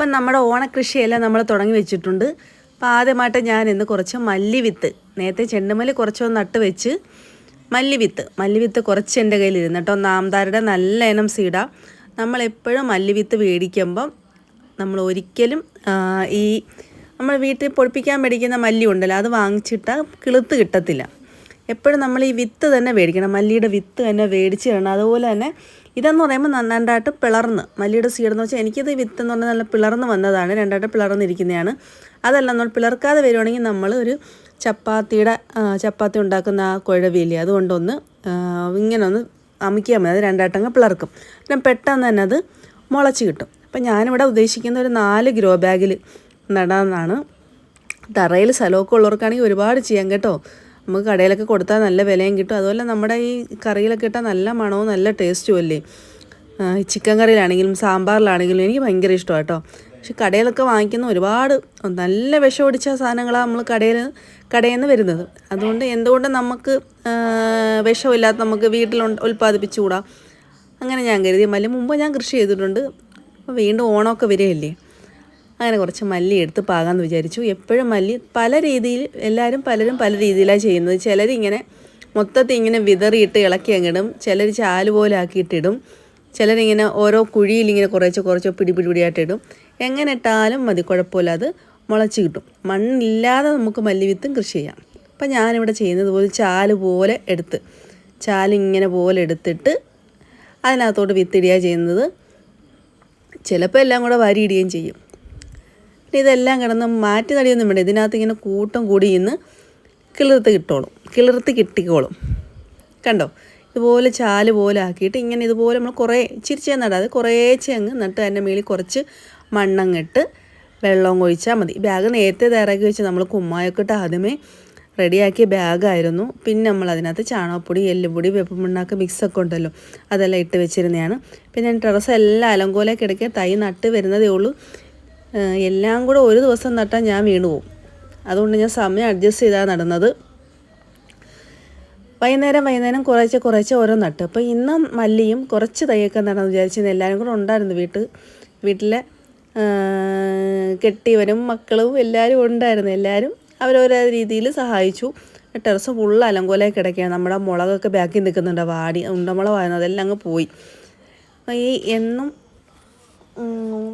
അപ്പം നമ്മുടെ ഓണക്കൃഷിയെല്ലാം നമ്മൾ തുടങ്ങി വെച്ചിട്ടുണ്ട്. അപ്പം ആദ്യമായിട്ട് ഞാൻ ഇന്ന് കുറച്ച് മല്ലിവിത്ത് നേരത്തെ ചെണ്ടുമല്ലി കുറച്ചൊന്ന് നട്ട് വെച്ച് മല്ലിവിത്ത് മല്ലിവിത്ത് കുറച്ച് എന്റെ കയ്യിലിരുന്ന് കേട്ടോ. നാംദാരുടെ നല്ല ഇനം സീഡ. നമ്മളെപ്പോഴും മല്ലിവിത്ത് മേടിക്കുമ്പം നമ്മൾ ഒരിക്കലും ഈ നമ്മൾ വീട്ടിൽ പൊടിപ്പിക്കാൻ മേടിക്കുന്ന മല്ലി ഉണ്ടല്ലോ അത് വാങ്ങിച്ചിട്ടാൽ കിളുത്ത് കിട്ടത്തില്ല. എപ്പോഴും നമ്മൾ ഈ വിത്ത് തന്നെ മേടിക്കണം. മല്ലിയുടെ വിത്ത് തന്നെ മേടിച്ച് ഇടണം അതുപോലെ തന്നെ ഇതെന്ന് പറയുമ്പോൾ നന്നായിട്ട് പിളർന്ന്. മല്ലിയുടെ സീഡ് എന്ന് വെച്ചാൽ എനിക്കിത് വിത്ത് എന്ന് പറഞ്ഞാൽ നല്ല പിളർന്ന് വന്നതാണ്. രണ്ടായിട്ട് പിളർന്നിരിക്കുന്നതാണ്. അതല്ല നമ്മൾ പിളർക്കാതെ വരുവാണെങ്കിൽ നമ്മൾ ഒരു ചപ്പാത്തിയുടെ ചപ്പാത്തി ഉണ്ടാക്കുന്ന ആ കുഴവില്ലേ അതുകൊണ്ടൊന്ന് ഇങ്ങനെ ഒന്ന് അമിക്കാൻ മതി. അത് രണ്ടായിട്ടങ്ങ് പിളർക്കും. പിന്നെ പെട്ടെന്ന് തന്നെ അത് മുളച്ച് കിട്ടും. അപ്പം ഞാനിവിടെ ഉദ്ദേശിക്കുന്ന ഒരു നാല് ഗ്രോ ബാഗിൽ നടാമെന്നാണ് തറയിൽ സ്ഥലമൊക്കെ ഉള്ളവർക്കാണെങ്കിൽ ഒരുപാട് ചെയ്യാം കേട്ടോ. നമുക്ക് കടയിലൊക്കെ കൊടുത്താൽ നല്ല വിലയും കിട്ടും. അതുപോലെ നമ്മുടെ ഈ കറിയിലൊക്കെ ഇട്ടാൽ നല്ല മണവും നല്ല ടേസ്റ്റും അല്ലേ? ചിക്കൻ കറിയിലാണെങ്കിലും സാമ്പാറിലാണെങ്കിലും എനിക്ക് ഭയങ്കര ഇഷ്ടമാണ് കേട്ടോ. പക്ഷെ കടയിലൊക്കെ വാങ്ങിക്കുന്ന ഒരുപാട് നല്ല വിഷം ഒടിച്ച സാധനങ്ങളാണ് നമ്മൾ കടയിൽ കടയിൽ നിന്ന് വരുന്നത്. അതുകൊണ്ട് എന്തുകൊണ്ട് നമുക്ക് വിഷമില്ലാത്ത നമുക്ക് വീട്ടിൽ ഉൽപ്പാദിപ്പിച്ചുകൂടാ? അങ്ങനെ ഞാൻ കരുതി. മല്ലി മുമ്പ് ഞാൻ കൃഷി ചെയ്തിട്ടുണ്ട്. വീണ്ടും ഓണമൊക്കെ വരികയല്ലേ? അങ്ങനെ കുറച്ച് മല്ലി എടുത്ത് പാകാമെന്ന് വിചാരിച്ചു. എപ്പോഴും മല്ലി പല രീതിയിൽ എല്ലാവരും പലരും പല രീതിയിലാണ് ചെയ്യുന്നത്. ചിലരിങ്ങനെ മൊത്തത്തിൽ ഇങ്ങനെ വിതറിയിട്ട് ഇളക്കി അങ്ങിടും ചിലർ ചാൽ പോലെ ആക്കിയിട്ടിടും ചിലരിങ്ങനെ ഓരോ കുഴിയിൽ ഇങ്ങനെ കുറച്ച് കുറച്ച് പിടി പിടി പിടിയായിട്ടിടും എങ്ങനെ ഇട്ടാലും മതി കുഴപ്പമില്ല. അത് മുളച്ച് കിട്ടും. മണ്ണില്ലാതെ നമുക്ക് മല്ലിവിത്തും കൃഷി ചെയ്യാം. അപ്പം ഞാനിവിടെ ചെയ്യുന്നത് പോലെ ചാൽ പോലെ എടുത്ത് ചാലിങ്ങനെ പോലെ എടുത്തിട്ട് അതിനകത്തോട്ട് വിത്തിടുക ചെയ്യുന്നത്. ചിലപ്പോൾ എല്ലാം കൂടെ വാരിയിടുകയും ചെയ്യും. പിന്നെ ഇതെല്ലാം കിടന്ന് മാറ്റി തടിയൊന്നും വേണ്ട. ഇതിനകത്ത് ഇങ്ങനെ കൂട്ടം കൂടി ഇന്ന് കിളിർത്ത് കിട്ടോളും. കിളിർത്ത് കിട്ടിക്കോളും. കണ്ടോ? ഇതുപോലെ ചാൽ പോലെ ആക്കിയിട്ട് ഇങ്ങനെ ഇതുപോലെ നമ്മൾ കുറേ ചിരിച്ചേ നടാതെ കുറേ അങ്ങ് നട്ട് അതിന്റെ മേളിൽ കുറച്ച് മണ്ണങ്ങിട്ട് വെള്ളം ഒഴിച്ചാൽ മതി. ബാഗ് നേരത്തെ തയ്യാറാക്കി വെച്ച് നമ്മൾ കുമ്മായൊക്കെ ഇട്ട് ആദ്യമേ റെഡിയാക്കിയ ബാഗായിരുന്നു പിന്നെ നമ്മൾ അതിനകത്ത് ചാണകപ്പൊടി എല്ലുപൊടി വേപ്പമണ്ണാക്ക് മിക്സൊക്കെ ഉണ്ടല്ലോ അതെല്ലാം ഇട്ട് വെച്ചിരുന്നതാണ്. പിന്നെ ടെറസ് എല്ലാം അലങ്കോലൊക്കെ ഇടയ്ക്ക് തൈ നട്ട് വരുന്നതേ ഉള്ളൂ. എല്ലാം കൂടെ ഒരു ദിവസം നട്ടാൽ ഞാൻ വീണു പോകും അതുകൊണ്ട് ഞാൻ സമയം അഡ്ജസ്റ്റ് ചെയ്താണ് നടന്നത്. വൈകുന്നേരം വൈകുന്നേരം കുറേശ്ശെ കുറേശ്ശെ ഓരോ നട്ട്. അപ്പോൾ ഇന്ന് മല്ലിയും കുറച്ച് തൈയൊക്കെ നടന്ന് വിചാരിച്ചിരുന്നു. എല്ലാവരും കൂടെ ഉണ്ടായിരുന്നു വീട്ട്. വീട്ടിലെ കെട്ടിയവരും മക്കളും എല്ലാവരും ഉണ്ടായിരുന്നു. എല്ലാവരും അവരോരോ രീതിയിൽ സഹായിച്ചു. ടെറസ് ഫുള്ള് അലങ്കോലായി കിടക്കുകയാണ്. നമ്മുടെ മുളകൊക്കെ ബാക്കി നിൽക്കുന്നുണ്ട്. വാടി ഉണ്ടമുളകായിരുന്നു അതെല്ലാം അങ്ങ് പോയി. അപ്പോൾ ഈ എന്നും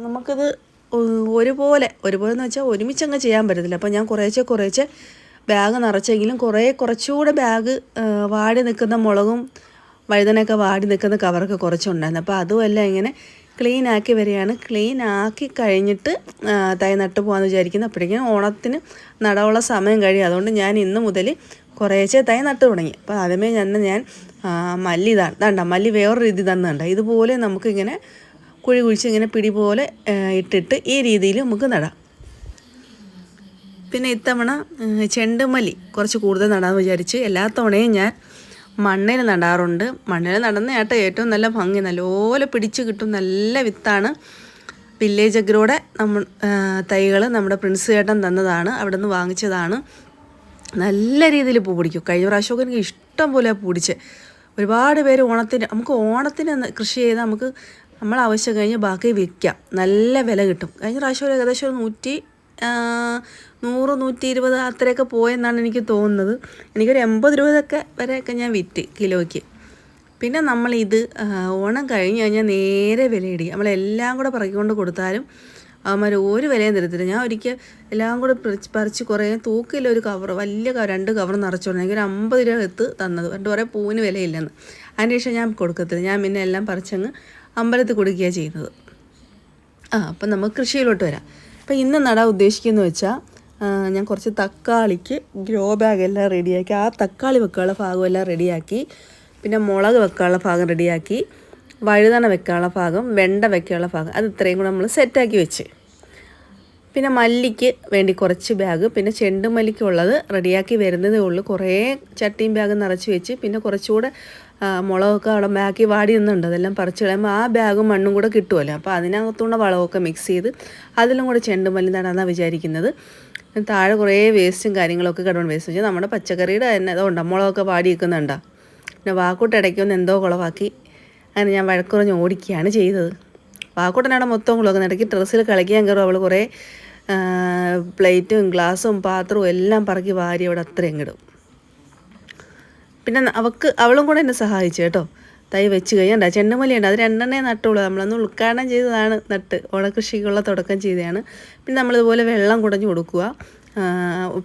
നമുക്കിത് ഒരുപോലെ ഒരുപോലെ എന്ന് വെച്ചാൽ ഒരുമിച്ചങ്ങ് ചെയ്യാൻ പറ്റത്തില്ല. അപ്പോൾ ഞാൻ കുറേശ്ശെ കുറേശ്ശെ ബാഗ് നിറച്ചെങ്കിലും കുറേ കുറച്ചുകൂടെ ബാഗ് വാടി നിൽക്കുന്ന മുളകും വഴുതനൊക്കെ വാടി നിൽക്കുന്ന കവറൊക്കെ കുറച്ചുണ്ടായിരുന്നു. അപ്പോൾ അതുമെല്ലാം ഇങ്ങനെ ക്ലീൻ ആക്കി വരികയാണ്. ക്ലീൻ ആക്കി കഴിഞ്ഞിട്ട് തൈ നട്ട് പോകാമെന്ന് വിചാരിക്കുന്നു. അപ്പോഴേക്കും ഓണത്തിന് നടവുള്ള സമയം കഴിയും. അതുകൊണ്ട് ഞാൻ ഇന്ന് മുതൽ കുറേശ്ശെ തൈ നട്ട് തുടങ്ങി. അപ്പോൾ ആദ്യമേ തന്നെ ഞാൻ മല്ലി ഇതാണ് ഇതാണ്ട മല്ലി വേറൊരു രീതി തന്നെ ഉണ്ട് ഇതുപോലെ നമുക്കിങ്ങനെ കുഴി കുഴിച്ച് ഇങ്ങനെ പിടി പോലെ ഇട്ടിട്ട് ഈ രീതിയിൽ നമുക്ക് നടാം. പിന്നെ ഇത്തവണ ചെണ്ടുമല്ലി കുറച്ച് കൂടുതൽ നടാമെന്ന് വിചാരിച്ച് എല്ലാ തവണയും ഞാൻ മണ്ണിൽ നടാറുണ്ട്. മണ്ണിൽ നടന്ന ഏട്ട ഏറ്റവും നല്ല ഭംഗി നല്ലപോലെ പിടിച്ച് കിട്ടും നല്ല വിത്താണ്. വില്ലേജ് അഗ്രോടെ നമ്മൾ തൈകൾ നമ്മുടെ പ്രിൻസ് ചേട്ടൻ തന്നതാണ് അവിടെ നിന്ന് വാങ്ങിച്ചതാണ്. നല്ല രീതിയിൽ പൂ പിടിക്കും. കഴിഞ്ഞ പ്രാവശ്യമൊക്കെ എനിക്ക് ഇഷ്ടം പോലെ പൂ പിടിച്ച്. ഒരുപാട് പേര് ഓണത്തിന് നമുക്ക് ഓണത്തിന് കൃഷി ചെയ്താൽ നമുക്ക് നമ്മൾ ആവശ്യം കഴിഞ്ഞ് ബാക്കി വിൽക്കാം. നല്ല വില കിട്ടും. കഴിഞ്ഞ പ്രാവശ്യം ഒരു ഏകദേശം ഒരു നൂറ്റി നൂറ് നൂറ്റി ഇരുപത് അത്രയൊക്കെ പോയെന്നാണ് എനിക്ക് തോന്നുന്നത്. എനിക്കൊരു എൺപത് രൂപയൊക്കെ വരെയൊക്കെ ഞാൻ വിറ്റ് കിലോയ്ക്ക്. പിന്നെ നമ്മൾ ഇത് ഓണം കഴിഞ്ഞ് കഴിഞ്ഞാൽ നേരെ വിലയിടിക്കും. നമ്മളെല്ലാം കൂടെ പറക്കിക്കൊണ്ട് കൊടുത്താലും അവന്മാർ ഒരു വിലയും തരത്തില്ല. ഞാൻ ഒരിക്കൽ എല്ലാം കൂടെ പറിച്ച് പറിച്ച് കുറേ തൂക്കില്ല ഒരു കവർ വലിയ കവർ രണ്ട് കവർ നിറച്ചോണ്ട് എനിക്കൊരു അമ്പത് രൂപ എത്ത് തന്നത്. രണ്ട് കുറേ പൂവിന് വിലയില്ലെന്ന്. അതിന് ശേഷം ഞാൻ കൊടുക്കത്തില്ല. ഞാൻ പിന്നെ എല്ലാം പറിച്ചങ്ങ് അമ്പലത്തിൽ കൊടുക്കുകയാണ് ചെയ്യുന്നത്. ആ അപ്പം നമുക്ക് കൃഷിയിലോട്ട് വരാം. അപ്പം ഇന്ന് നടാൻ ഉദ്ദേശിക്കുന്നത് വെച്ചാൽ ഞാൻ കുറച്ച് തക്കാളിക്ക് ഗ്രോ ബാഗ് എല്ലാം റെഡിയാക്കി ആ തക്കാളി വെക്കാനുള്ള ഭാഗം എല്ലാം റെഡിയാക്കി പിന്നെ മുളക് വെക്കാനുള്ള ഭാഗം റെഡിയാക്കി വഴുതന വെക്കാനുള്ള ഭാഗം വെണ്ട വെക്കാനുള്ള ഭാഗം അത് ഇത്രയും കൂടെ നമ്മൾ സെറ്റാക്കി വെച്ച്. പിന്നെ മല്ലിക്ക് വേണ്ടി കുറച്ച് ബാഗ് പിന്നെ ചെണ്ടുമല്ലിക്കുള്ളത് റെഡിയാക്കി വരുന്നതേ ഉള്ളൂ. കുറേ ചട്ടിയും ബാഗ് നിറച്ച് വെച്ച് പിന്നെ കുറച്ചുകൂടെ മുളകൊക്കെ അവിടെ ബാക്കി വാടി നിന്നുണ്ട്. അതെല്ലാം പറിച്ച് കളയുമ്പോൾ ആ ബാഗും മണ്ണും കൂടെ കിട്ടുമല്ലോ അപ്പോൾ അതിനകത്തുള്ള വളമൊക്കെ മിക്സ് ചെയ്ത് അതിലും കൂടെ ചെണ്ടുമല്ലി നടാന്നാണ് വിചാരിക്കുന്നത്. താഴെ കുറേ വേസ്റ്റും കാര്യങ്ങളൊക്കെ കിടന്നു വേസ്റ്റ് വെച്ചാൽ നമ്മുടെ പച്ചക്കറിയുടെ തന്നെ അതുകൊണ്ടോ മുളകൊക്കെ വാടി നിൽക്കുന്നുണ്ടോ പിന്നെ വാക്കൂട്ട് ഇടയ്ക്കൊന്ന് എന്തോ കുളവാക്കി അങ്ങനെ ഞാൻ വഴക്കുറഞ്ഞ് ഓടിക്കുകയാണ് ചെയ്തത്. വാക്കൂട്ടനാണ് മൊത്തം കുളമൊക്കെ ഇടയ്ക്ക് ഡ്രസ്സിൽ കളിക്കാൻ കയറും അവൾ കുറേ പ്ലേറ്റും ഗ്ലാസും പാത്രവും എല്ലാം പറക്കി വാരി അവിടെ അത്രയും ഇടും. പിന്നെ അവൾക്ക് അവളും കൂടെ എന്നെ സഹായിച്ചു കേട്ടോ. തൈ വെച്ച് കഴിയണ്ട ചെണ്ടുമല്ലിയുണ്ട് അത് രണ്ടെണ്ണേ നട്ടുള്ളൂ. നമ്മളന്ന് ഉദ്ഘാടനം ചെയ്തതാണ് നട്ട്. ഓണക്കൃഷിക്കുള്ള തുടക്കം ചെയ്തതാണ്. പിന്നെ നമ്മളിതുപോലെ വെള്ളം കുടഞ്ഞു കൊടുക്കുക.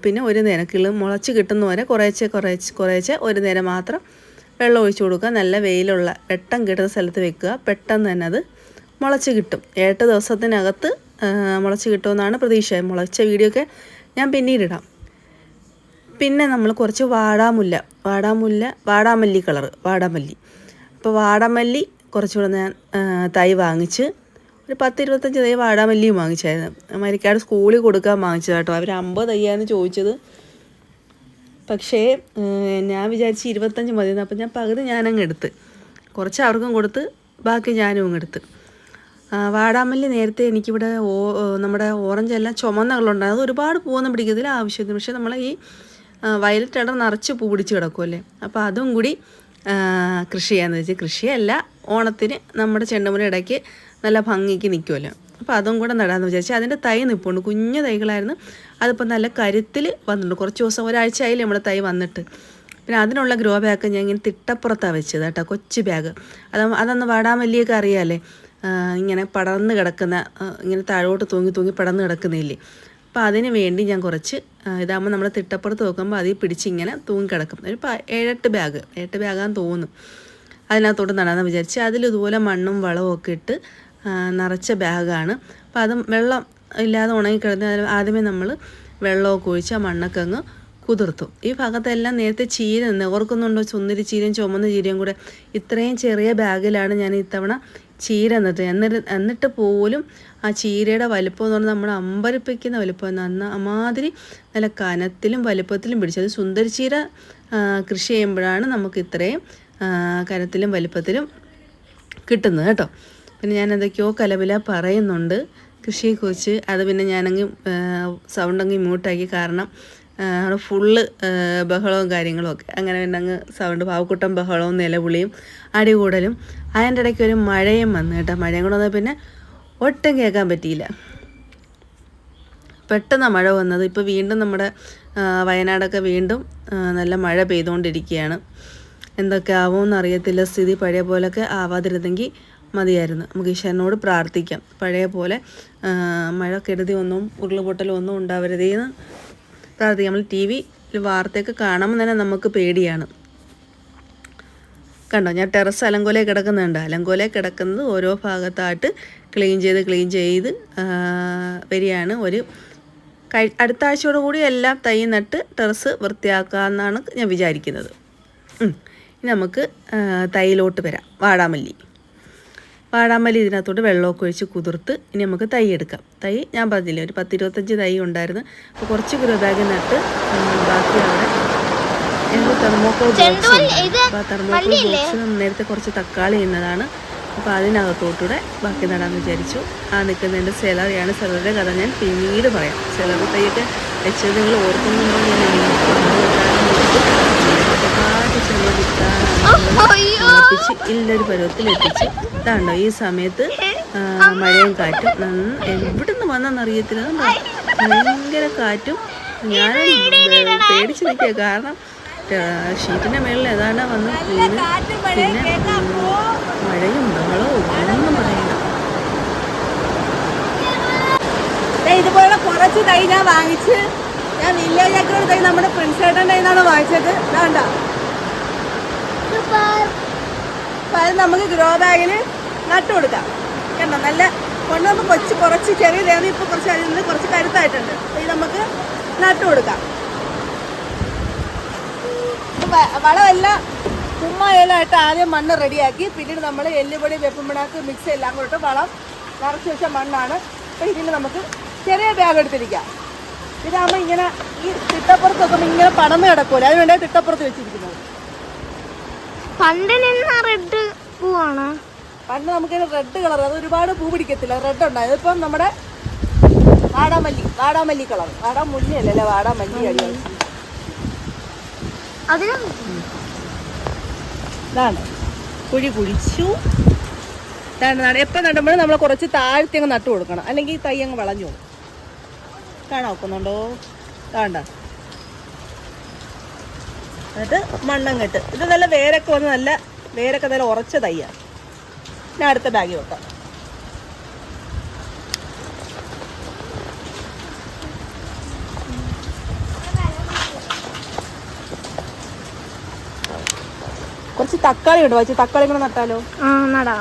പിന്നെ ഒരു നേരം മുളച്ച് കിട്ടുന്ന വരെ കുറേശ്ശെ കുറേശ്ശെ കുറേശ്ശെ ഒരു നേരം മാത്രം വെള്ളം ഒഴിച്ചു കൊടുക്കുക. നല്ല വെയിലുള്ള പെട്ടെന്ന് കിട്ടുന്ന സ്ഥലത്ത് വെക്കുക. പെട്ടെന്ന് തന്നെ അത് മുളച്ച് കിട്ടും. ഏട്ട് ദിവസത്തിനകത്ത് മുളച്ച് കിട്ടുമെന്നാണ് പ്രതീക്ഷ. മുളച്ച വീഡിയോ ഒക്കെ ഞാൻ പിന്നീടിടാം പിന്നെ നമ്മൾ കുറച്ച് വാടാമുല്ല. വാടാമുല്ല വാടാമല്ലി കളർ വാടാമല്ലി. അപ്പോൾ വാടാമല്ലി കുറച്ചുകൂടെ ഞാൻ തൈ വാങ്ങിച്ച് ഒരു പത്ത് ഇരുപത്തഞ്ച് തൈ വാടാമല്ലിയും വാങ്ങിച്ചായിരുന്നു. മരിക്കാട് സ്കൂളിൽ കൊടുക്കാൻ വാങ്ങിച്ചത് കേട്ടോ. അവർ അമ്പത് തയ്യാന്ന് ചോദിച്ചത്. പക്ഷേ ഞാൻ വിചാരിച്ച് ഇരുപത്തഞ്ച് മതിയെന്ന്. അപ്പം ഞാൻ പകുതി ഞാനങ്ങ് എടുത്ത്. കുറച്ച് അവർക്കും കൊടുത്ത് ബാക്കി ഞാനും അങ്ങ് എടുത്ത്. വാടാമല്ലി നേരത്തെ എനിക്കിവിടെ ഓ നമ്മുടെ ഓറഞ്ച് എല്ലാം ചുമന്ന കളറുണ്ടായിരുന്നു അത് ഒരുപാട് പൂവൊന്നും പിടിക്കത്തില്ല ആവശ്യത്തിന്. പക്ഷേ നമ്മളെ ഈ വയലറ്റ് ഇടം നിറച്ച് പൂ പിടിച്ച് കിടക്കുമല്ലേ അപ്പോൾ അതും കൂടി കൃഷി ചെയ്യാന്ന് വെച്ചാൽ കൃഷിയല്ല ഓണത്തിന് നമ്മുടെ ചെണ്ടുമുല ഇടയ്ക്ക് നല്ല ഭംഗിക്ക് നിൽക്കുമല്ലോ അപ്പോൾ അതും കൂടെ നടാമെന്ന് വിചാരിച്ചു അതിന്റെ തൈ നിൽപ്പുണ്ട് കുഞ്ഞു തൈകളായിരുന്നു. അതിപ്പോൾ നല്ല കരുത്തിൽ വന്നിട്ടുണ്ട്. കുറച്ച് ദിവസം ഒരാഴ്ച ആയില്ലേ നമ്മുടെ തൈ വന്നിട്ട്. പിന്നെ അതിനുള്ള ഗ്രോ ബാഗ് ഞാൻ ഇങ്ങനെ തിട്ടപ്പുറത്താണ് വെച്ചത് കേട്ടോ കൊച്ചു ബാഗ്. അത് അതൊന്ന് വാടാമല്ലിയൊക്കെ അറിയാമല്ലേ ഇങ്ങനെ പടർന്ന് കിടക്കുന്ന ഇങ്ങനെ താഴോട്ട് തൂങ്ങി തൂങ്ങി പടർന്ന് കിടക്കുന്നില്ലേ? അപ്പോൾ അതിന് വേണ്ടി ഞാൻ കുറച്ച് ഇതാകുമ്പോൾ നമ്മൾ തിട്ടപ്പുറത്ത് നോക്കുമ്പോൾ അതിൽ പിടിച്ച് ഇങ്ങനെ തൂങ്ങി കിടക്കും ഒരു ഏഴെട്ട് ബാഗ് ഏഴെട്ട് ബാഗാന്ന് തോന്നും അതിനകത്തോട്ട് നടാന്ന് വിചാരിച്ച് അതിൽ ഇതുപോലെ മണ്ണും വളവും ഒക്കെ ഇട്ട് നിറച്ച ബാഗാണ് അപ്പോൾ അതും വെള്ളം ഇല്ലാതെ ഉണങ്ങിക്കിടന്ന് ആദ്യമേ നമ്മൾ വെള്ളമൊക്കെ ഒഴിച്ച് ആ മണ്ണൊക്കെ അങ്ങ് കുതിർത്തു. ഈ ഭാഗത്തെല്ലാം നേരത്തെ ചീര ഓർക്കുന്നുണ്ടോ ചുന്നിരി ചീരയും ചുമന്ന ചീരയും കൂടെ? ഇത്രയും ചെറിയ ബാഗിലാണ് ഞാൻ ഇത്തവണ ചീര എന്നിട്ട് എന്നിട്ട് എന്നിട്ട് പോലും ആ ചീരയുടെ വലുപ്പം എന്ന് പറഞ്ഞാൽ നമ്മൾ അമ്പരപ്പിക്കുന്ന വലുപ്പം നന്ന അമാതിരി നല്ല കനത്തിലും വലിപ്പത്തിലും പിടിച്ചത് സുന്ദരി ചീര കൃഷി ചെയ്യുമ്പോഴാണ് നമുക്ക് ഇത്രയും കനത്തിലും വലുപ്പത്തിലും കിട്ടുന്നത് കേട്ടോ. പിന്നെ ഞാൻ എന്തൊക്കെയോ കലവില പറയുന്നുണ്ട് കൃഷിയെക്കുറിച്ച്. അത് പിന്നെ ഞാനങ്ങ് സൗണ്ടങ്ങ് മ്യൂട്ടാക്കി കാരണം അവിടെ ഫുള്ള് ബഹളവും കാര്യങ്ങളും ഒക്കെ. അങ്ങനെ പിന്നെ അങ്ങ് സൗണ്ട് പാവക്കുട്ടം ബഹളവും നിലവിളിയും അടികൂടലും. അതിന്റെ ഇടയ്ക്ക് ഒരു മഴയും വന്നു കേട്ടോ. മഴയും കൂടെ വന്നാൽ പിന്നെ ഒട്ടും കേൾക്കാൻ പറ്റിയില്ല. പെട്ടെന്ന് മഴ വന്നത്. ഇപ്പോൾ വീണ്ടും നമ്മുടെ വയനാടൊക്കെ വീണ്ടും നല്ല മഴ പെയ്തുകൊണ്ടിരിക്കുകയാണ് എന്തൊക്കെ ആവുമെന്ന് അറിയത്തില്ല. സ്ഥിതി പഴയ പോലൊക്കെ ആവാതിരുന്നെങ്കിൽ മതിയായിരുന്നു. നമുക്ക് ഈശ്വരനോട് പ്രാർത്ഥിക്കാം. പഴയ പോലെ മഴ കെടുതി ഒന്നും ഉരുളുപൊട്ടലും ഒന്നും ഉണ്ടാവരുതേന്ന് പ്രാർത്ഥിക്കാം. നമ്മൾ ടി വി വാർത്തയൊക്കെ കാണുമ്പോൾ തന്നെ നമുക്ക് പേടിയാണ്. കണ്ടോ? ഞാൻ ടെറസ് അലങ്കോലെ കിടക്കുന്നുണ്ട്. അലങ്കോലെ കിടക്കുന്നത് ഓരോ ഭാഗത്തായിട്ട് ക്ലീൻ ചെയ്ത് ക്ലീൻ ചെയ്ത് വരികയാണ്. ഒരു അടുത്ത ആഴ്ചയോട് കൂടി എല്ലാം തൈ നട്ട് ടെറസ് വൃത്തിയാക്കാമെന്നാണ് ഞാൻ വിചാരിക്കുന്നത്. നമുക്ക് തൈയിലോട്ട് വരാം. വാടാമല്ലി. വാടാമല്ലി ഇതിനകത്തോട്ട് വെള്ളമൊക്കെ ഒഴിച്ച് കുതിർത്ത് ഇനി നമുക്ക് തൈ എടുക്കാം. തൈ ഞാൻ പറഞ്ഞില്ലേ ഒരു പത്തിരുപത്തഞ്ച് തൈ ഉണ്ടായിരുന്നു. അപ്പോൾ കുറച്ച് ബാഗ് നട്ട് ബാക്കി അവിടെ എന്റെ തെർമോക്കോൾ ബോക്സ് അപ്പോൾ തെർമോക്കോൾ ബോക്സിൽ നേരത്തെ കുറച്ച് തക്കാളി ഇന്നതാണ്. അപ്പോൾ അതിനകത്തോട്ടൂടെ ബാക്കി നടാമെന്ന് വിചാരിച്ചു. ആ നിൽക്കുന്നതിന്റെ സെലറിയാണ് സെലറിയുടെ കഥ. ഞാൻ പിന്നീട് പറയാം. സെലറി തൈയൊക്കെ വെച്ചത് നിങ്ങൾ ഓർക്കുന്നുണ്ടോ ഞാൻ വിത്താണ് ഉറപ്പിച്ച് ഇല്ലൊരു പരുവത്തിൽ എത്തിച്ച്. ഇതാണ്ടോ ഈ സമയത്ത് മഴയും കാറ്റും. എവിടുന്ന് വന്നെന്നറിയത്തില്ല ഭയങ്കര കാറ്റും. ഞാൻ പേടിച്ച് നിൽക്കുക. കാരണം ഷീറ്റിന്റെ മേളിൽ ഏതാണ്ട് വന്ന് വീണ്. പിന്നെ മഴയും ബഹളവും ഒന്നും പറയണ്ട ഇതുപോലെ കുറച്ച് തൈ ഞാൻ വാങ്ങിച്ച് ഞാൻ വില്ലേജ് തൈ നമ്മുടെ പ്രിൻസേട്ടന്റെ നിന്നാണ് വാങ്ങിച്ചത്. വേണ്ട അത് നമുക്ക് ഗ്രോ ബാഗിൽ നട്ടു കൊടുക്കാം. കണ്ടോ? നല്ല കൊണ്ടുവന്ന് കൊച്ച് കുറച്ച് ചെറിയ ദേവി ഇപ്പോൾ കുറച്ച് അതിൽ നിന്ന് കുറച്ച് കരുത്തായിട്ടുണ്ട്. ഇത് നമുക്ക് നട്ടു കൊടുക്കാം. വളമെല്ലാം ചുമ്മാ കുമ്മായിലായിട്ട് ആദ്യം മണ്ണ് റെഡിയാക്കി. പിന്നീട് നമ്മൾ എല്ലുപൊടി വെപ്പുമ്പിണാക്ക് മിക്സ് എല്ലാം കൂടിട്ട് വളം നിറച്ച് വെച്ച മണ്ണാണ്. ഇതിൽ നമുക്ക് ചെറിയ ബാഗ് എടുത്തിരിക്കാം. ഇതാകുമ്പോൾ ഇങ്ങനെ ഈ തിട്ടപ്പുറത്ത് വെക്കുമ്പോൾ ഇങ്ങനെ പടന്ന് കിടക്കൂല? അതിനുവേണ്ട തിട്ടപ്പുറത്ത് വെച്ചിരിക്കുന്നത്. പണ്ട് നിന്ന റെഡ് പൂവാണ്. പണ്ട് നമുക്ക് റെഡ് കളർ അത് ഒരുപാട് പൂ പിടിക്കത്തില്ല. റെഡ് ഉണ്ടായത് ഇപ്പം നമ്മുടെ വാടാമല്ലി വാടാമല്ലി കളർ. വാടാമുല്ലി അല്ലല്ലേ വാടാമല്ലി അടിയാണ് ഇതാണ്. കുഴി കുഴിച്ചു. എപ്പം നടുമ്പോഴും നമ്മൾ കുറച്ച് താഴ്ത്തി അങ്ങ് നട്ടു കൊടുക്കണം. അല്ലെങ്കിൽ തൈ അങ്ങ് വളഞ്ഞു പോകും. കാണാൻ ഒക്കുന്നുണ്ടോ? വേണ്ട എന്നിട്ട് മണ്ണങ്ങിട്ട്. ഇത് നല്ല വേരൊക്കെ വന്ന് നല്ല വേരൊക്കെ നല്ല ഉറച്ച തയ്യാണ് ഞാൻ അടുത്ത ബാഗിൽ വെക്കാം. കുറച്ച് തക്കാളി ഉണ്ട് വച്ച് തക്കാളി കൂടെ നട്ടാലോ? നടാ.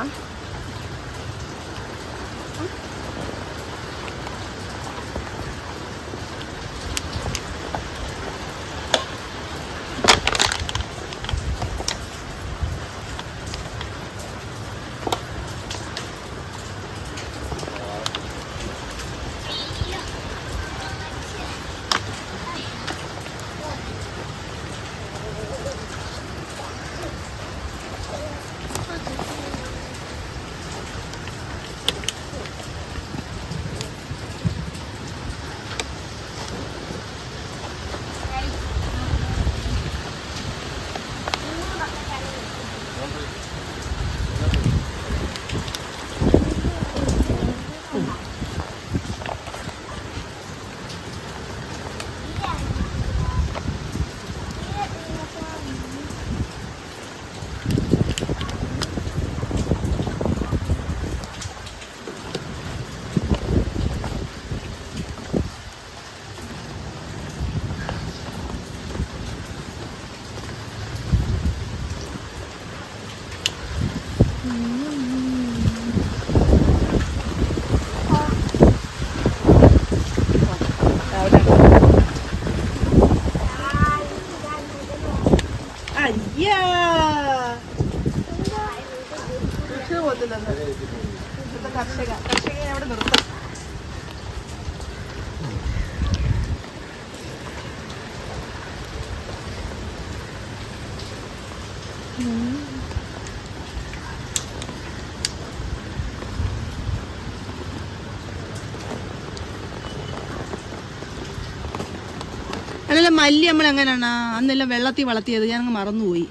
അല്ലല്ല മല്ലി നമ്മൾ എങ്ങനെയാണ്? അന്നെല്ലാം വെള്ളത്തിൽ വളർത്തിയത്. അങ്ങ് മറന്നുപോയി.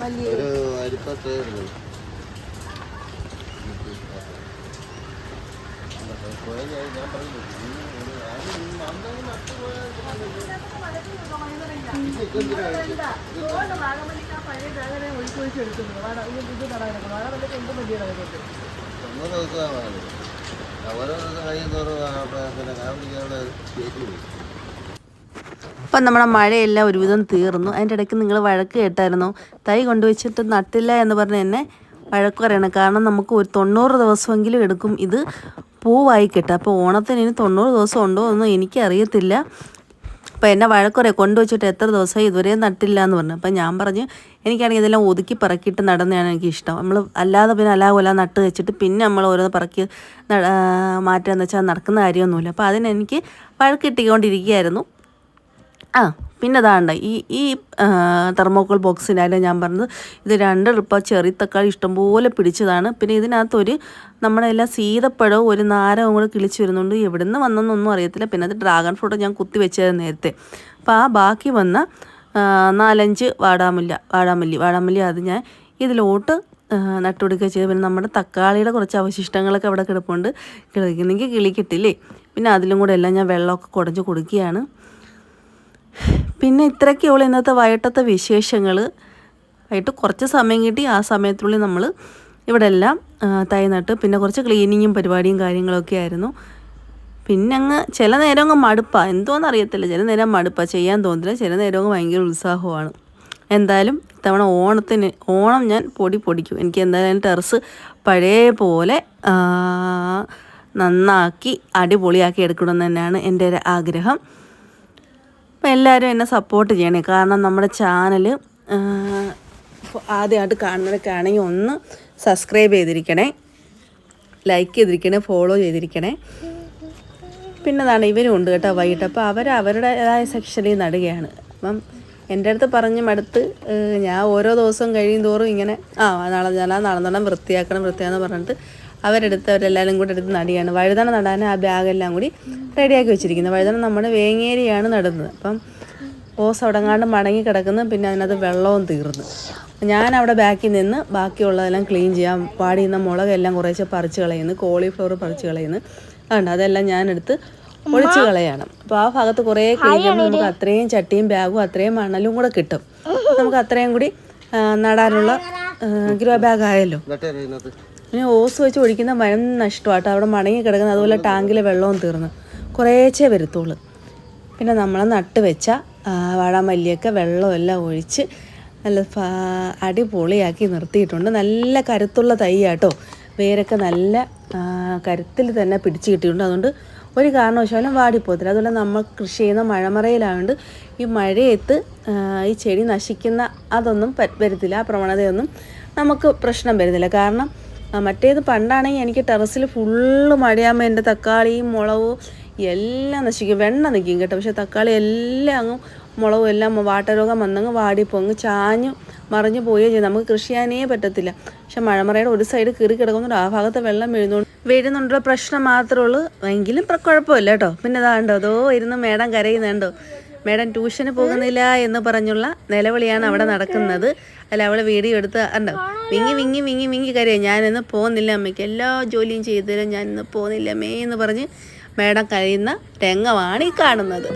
മല്ലി. ഒരു അരിപ്പത്ത് ഒന്നര ദിവസമാണ് അപ്പം നമ്മുടെ മഴയെല്ലാം ഒരുവിധം തീർന്നു. അതിന്റെ ഇടയ്ക്ക് നിങ്ങൾ വഴക്ക് കേട്ടായിരുന്നു. തൈ കൊണ്ടുവച്ചിട്ട് നട്ടില്ല എന്ന് പറഞ്ഞ് തന്നെ വഴക്ക് പറയണം. കാരണം നമുക്ക് ഒരു തൊണ്ണൂറ് ദിവസമെങ്കിലും എടുക്കും. ഇത് പൂവായി കിട്ടുക അപ്പോൾ ഓണത്തിന് ഇനി തൊണ്ണൂറ് ദിവസം ഉണ്ടോ എന്നൊന്നും എനിക്കറിയത്തില്ല. അപ്പോൾ എന്നെ വഴക്കുറേ കൊണ്ടുവച്ചിട്ട് എത്ര ദിവസമായി ഇതുവരെ നട്ടില്ല എന്ന് പറഞ്ഞു. അപ്പോൾ ഞാൻ പറഞ്ഞു എനിക്കാണെങ്കിൽ ഇതെല്ലാം ഒതുക്കി പറക്കിയിട്ട് നടന്നതാണ് എനിക്കിഷ്ടം. നമ്മൾ അല്ലാതെ പിന്നെ അല്ലാ പോലെ നട്ട് വെച്ചിട്ട് പിന്നെ നമ്മൾ ഓരോന്ന് പറക്കി മാറ്റുക എന്ന് വെച്ചാൽ നടക്കുന്ന കാര്യമൊന്നുമില്ല. അപ്പോൾ അതിനെനിക്ക് വഴക്കിട്ടിക്കൊണ്ടിരിക്കുകയായിരുന്നു ആ. പിന്നെ അതാണ്ട് ഈ ഈ തെർമോക്കോൾ ബോക്സിനായാലും ഞാൻ പറഞ്ഞത് ഇത് രണ്ട് ട്രിപ്പ് ചെറിയ തക്കാളി ഇഷ്ടംപോലെ പിടിച്ചതാണ്. പിന്നെ ഇതിനകത്തൊരു നമ്മുടെ എല്ലാം സീതപ്പഴവും ഒരു നാരവും കൂടെ കിളിച്ചു വരുന്നുണ്ട്. എവിടെ നിന്ന് വന്നെന്നൊന്നും അറിയത്തില്ല. പിന്നെ അത് ഡ്രാഗൺ ഫ്രൂട്ട് ഞാൻ കുത്തി വെച്ചത് നേരത്തെ. അപ്പോൾ ആ ബാക്കി വന്ന നാലഞ്ച് വാടാമുല്ല വാടാമല്ലി വാടാമല്ലി അത് ഞാൻ ഇതിലോട്ട് നട്ടുപിടിക്കുക ചെയ്ത് പിന്നെ നമ്മുടെ തക്കാളിയുടെ കുറച്ച് അവശിഷ്ടങ്ങളൊക്കെ അവിടെ കിടപ്പുണ്ട്. കിളിക്കുന്നെങ്കിൽ കിളിക്കിട്ടില്ലേ പിന്നെ അതിലും കൂടെ എല്ലാം ഞാൻ വെള്ളമൊക്കെ കുടഞ്ഞ് കൊടുക്കുകയാണ്. പിന്നെ ഇത്രയൊക്കെയുള്ള ഇന്നത്തെ വൈകിട്ടത്തെ വിശേഷങ്ങൾ ആയിട്ട് കുറച്ച് സമയം കിട്ടി. ആ സമയത്തുള്ളിൽ നമ്മൾ ഇവിടെ എല്ലാം തൈ നട്ട്. പിന്നെ കുറച്ച് ക്ലീനിങ്ങും പരിപാടിയും കാര്യങ്ങളൊക്കെ ആയിരുന്നു. പിന്നെ അങ്ങ് ചില നേരം അങ്ങ് മടുപ്പാ. എന്തോന്ന് അറിയത്തില്ല. ചില നേരം മടുപ്പാ. ചെയ്യാൻ തോന്നില്ല ചില നേരം അങ്ങ് ഭയങ്കര ഉത്സാഹമാണ്. എന്തായാലും തവണ ഓണത്തിന് ഓണം ഞാൻ പൊടി പൊടിക്കും. എനിക്ക് എന്തായാലും ടെറസ് പഴയ പോലെ നന്നാക്കി അടിപൊളിയാക്കി എടുക്കണമെന്ന് തന്നെയാണ് എന്റെ ഒരു ആഗ്രഹം. അപ്പോൾ എല്ലാവരും എന്നെ സപ്പോർട്ട് ചെയ്യണേ. കാരണം നമ്മുടെ ചാനൽ ആദ്യമായിട്ട് കാണുന്നവരൊക്കെ ആണെങ്കിൽ ഒന്ന് സബ്സ്ക്രൈബ് ചെയ്തിരിക്കണേ. ലൈക്ക് ചെയ്തിരിക്കണേ ഫോളോ ചെയ്തിരിക്കണേ. പിന്നെ അതാണ് ഇവരും ഉണ്ട് കേട്ടോ വൈകിട്ട്. അപ്പോൾ അവർ അവരുടേതായ സെക്ഷനിൽ നടുകയാണ്. അപ്പം എന്റെ അടുത്ത് പറഞ്ഞ് മടുത്ത് ഞാൻ ഓരോ ദിവസം കഴിയും തോറും ഇങ്ങനെ ആ നാളെ നാളെ നടാൻ വൃത്തിയാക്കണം വൃത്തിയാന്ന് പറഞ്ഞിട്ട് അവരെടുത്ത് അവരെല്ലാവരും കൂടെ എടുത്ത് നടിയാണ്. വഴുതന നടാൻ ആ ബാഗെല്ലാം കൂടി റെഡിയാക്കി വെച്ചിരിക്കുന്നത് വഴുതന നമ്മുടെ വേങ്ങേരിയാണ് നടുന്നത്. അപ്പം ഓസ് അവിടെങ്ങാണ്ട് മടങ്ങി കിടക്കുന്നു. പിന്നെ അതിനകത്ത് വെള്ളവും തീർന്നു. ഞാൻ അവിടെ ബാക്കിൽ നിന്ന് ബാക്കിയുള്ളതെല്ലാം ക്ലീൻ ചെയ്യാം. പാടിയുന്ന മുളകെല്ലാം കുറേശ്ശെ പറിച്ച് കളയുന്നു. കോളിഫ്ലവർ പറിച്ച് കളയുന്നു. അതുകൊണ്ട് അതെല്ലാം ഞാനെടുത്ത് ഒളിച്ച് കളയാണ്. അപ്പോൾ ആ ഭാഗത്ത് കുറേ ക്ലീൻ ചെയ്യുമ്പോൾ നമുക്ക് അത്രയും ചട്ടിയും ബാഗും അത്രയും മണലും കൂടെ കിട്ടും. നമുക്ക് അത്രയും കൂടി നടാനുള്ള ഗ്രോ ബാഗ് ആയല്ലോ പിന്നെ ഓസ് വെച്ച് ഒഴിക്കുന്ന മരം നഷ്ടമാട്ടോ. അവിടെ മടങ്ങി കിടക്കുന്ന അതുപോലെ ടാങ്കിലെ വെള്ളവും തീർന്നു. കുറേച്ചേ വരത്തുള്ളൂ. പിന്നെ നമ്മൾ നട്ട് വെച്ച വാഴാമല്ലിയൊക്കെ വെള്ളമെല്ലാം ഒഴിച്ച് നല്ല അടിപൊളിയാക്കി നിർത്തിയിട്ടുണ്ട്. നല്ല കരുത്തുള്ള തൈയാട്ടോ. വേരൊക്കെ നല്ല കരുത്തിൽ തന്നെ പിടിച്ച് കിട്ടിയിട്ടുണ്ട്. അതുകൊണ്ട് ഒരു കാരണവശാലും വാടിപ്പോകത്തില്ല. അതുപോലെ നമ്മൾ കൃഷി ചെയ്യുന്ന മഴമറയിലായതുകൊണ്ട് ഈ മഴയത്ത് ഈ ചെടി നശിക്കുന്ന അതൊന്നും വരുത്തില്ല. ആ പ്രവണതയൊന്നും നമുക്ക് പ്രശ്നം വരുന്നില്ല കാരണം മറ്റേത് പണ്ടാണെങ്കിൽ എനിക്ക് ടെറസിൽ ഫുള്ള് മഴയാകുമ്പോൾ എന്റെ തക്കാളിയും മുളകും എല്ലാം നശിക്കും. വെണ്ണ നിൽക്കും കേട്ടോ. പക്ഷേ തക്കാളി എല്ലാം അങ്ങ് മുളകും എല്ലാം വാട്ടരോഗം വന്നങ്ങ് വാടിപ്പോങ്ങ് ചാഞ്ഞു മറിഞ്ഞു പോവുകയും ചെയ്യും. നമുക്ക് കൃഷി ചെയ്യാനേ പറ്റത്തില്ല. പക്ഷെ മഴമറയുടെ ഒരു സൈഡ് കീറി കിടക്കുന്നുണ്ട്. ആ ഭാഗത്ത് വെള്ളം വീഴുന്നുണ്ട്. വീഴുന്നുണ്ടോ? പ്രശ്നം മാത്രമേ ഉള്ളൂ. എങ്കിലും കുഴപ്പമില്ല കേട്ടോ. പിന്നെ ഇതാണ്ടോ അതോ ഇരുന്ന് മേടം കരയുന്നുണ്ടോ? മേഡം ട്യൂഷന് പോകുന്നില്ല എന്ന് പറഞ്ഞുള്ള നിലവിളിയാണ് അവിടെ നടക്കുന്നത്. അല്ല അവളെ വീഡിയോ എടുത്ത് ഉണ്ടോ വിങ്ങി വിങ്ങി വിങ്ങി വിങ്ങി കരയും. ഞാനിന്ന് പോകുന്നില്ല അമ്മയ്ക്ക്. എല്ലാ ജോലിയും ചെയ്തില്ല ഞാൻ ഇന്ന് പോകുന്നില്ല മേ എന്ന് പറഞ്ഞ് മേഡം കരയുന്ന രംഗമാണ് ഈ കാണുന്നത്.